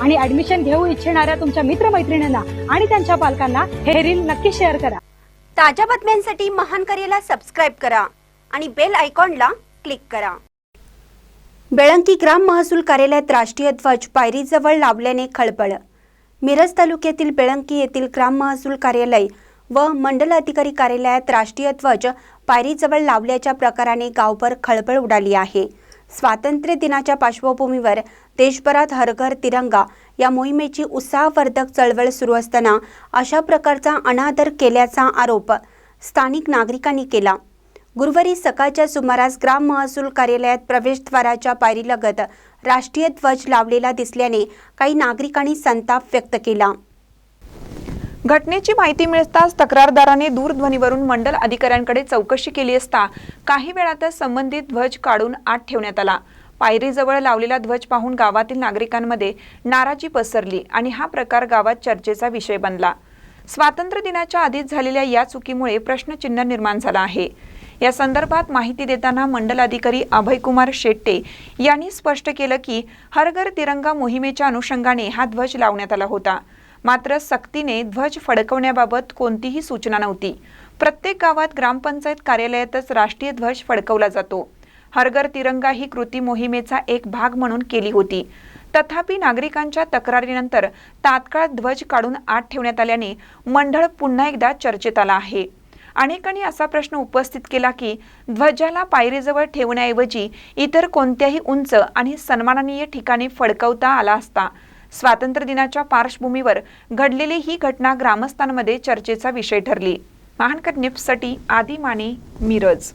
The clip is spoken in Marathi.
आणि ऍडमिशन घेऊ इच्छिणाऱ्या तुमच्या मित्रमैत्रिणींना आणि त्यांच्या पालकांना हे रील नक्की शेअर करा. ताज्या बातम्यांसाठी महान करेला सबस्क्राईब करा आणि बेल आयकॉनला क्लिक करा. बेळंकी ग्राम महसूल कार्यालयात राष्ट्रीय ध्वज पायरीजवळ लावल्याने खळबळ. मिरज तालुक्यातील बेळंकी येथील ग्राम महसूल कार्यालय व मंडल अधिकारी कार्यालयात राष्ट्रीय ध्वज पायरीजवळ लावल्याच्या प्रकाराने गावभर खळबळ उडाली आहे. स्वातंत्र्य दिनाच्या पार्श्वभूमीवर देशभरात हर घर तिरंगा या मोहिमेची उत्साहवर्धक चळवळ सुरू असताना अशा प्रकारचा अनादर केल्याचा आरोप स्थानिक नागरिकांनी केला. गुरुवारी सकाळच्या सुमारास ग्राम महसूल कार्यालयात प्रवेशद्वाराच्या पायरीलगत राष्ट्रीय ध्वज लावलेला दिसल्याने काही नागरिकांनी संताप व्यक्त केला. घटनेची माहिती मिळताच तक्रारदाराने दूरध्वनीवरून मंडल अधिकाऱ्यांकडे चौकशी केली असता काही वेळातच संबंधित ध्वज काढून आत ठेवण्यात आला. पायरीजवळ लावलेला ध्वज पाहून गावातील नागरिकांमध्ये नाराजी पसरली आणि हा प्रकार गावात चर्चेचा विषय बनला. स्वातंत्र्य दिनाच्या आधीच झालेल्या या चुकीमुळे प्रश्नचिन्ह निर्माण झाला आहे. या संदर्भात माहिती देताना मंडल अधिकारी अभयकुमार शेट्टे यांनी स्पष्ट केलं की हर घर तिरंगा मोहिमेच्या अनुषंगाने हा ध्वज लावण्यात आला होता. मात्र सक्तीने ध्वज फडकवण्याबाबत कोणतीही सूचना नव्हती. प्रत्येक गावात ग्रामपंचायत कार्यालयातच राष्ट्रीय ध्वज फडकवला जातो. हरगर तिरंगा ही कृती मोहिमेचा एक भाग म्हणून केली होती. तथापि नागरिकांच्या तक्रारीनंतर तात्काळ ध्वज काढून आत ठेवण्यात आल्याने मंडळ पुन्हा एकदा चर्चेत आला आहे. अनेकांनी असा प्रश्न उपस्थित केला की ध्वजाला पायरीजवळ ठेवण्याऐवजी इतर कोणत्याही उंच आणि सन्माननीय ठिकाणी फडकवता आला असता स्वातंत्र्य दिनाच्या पार्श्वभूमीवर घडलेली ही घटना ग्रामस्थांमध्ये चर्चेचा विषय ठरली. महानकर निप्ससाठी आदी माने मिरज.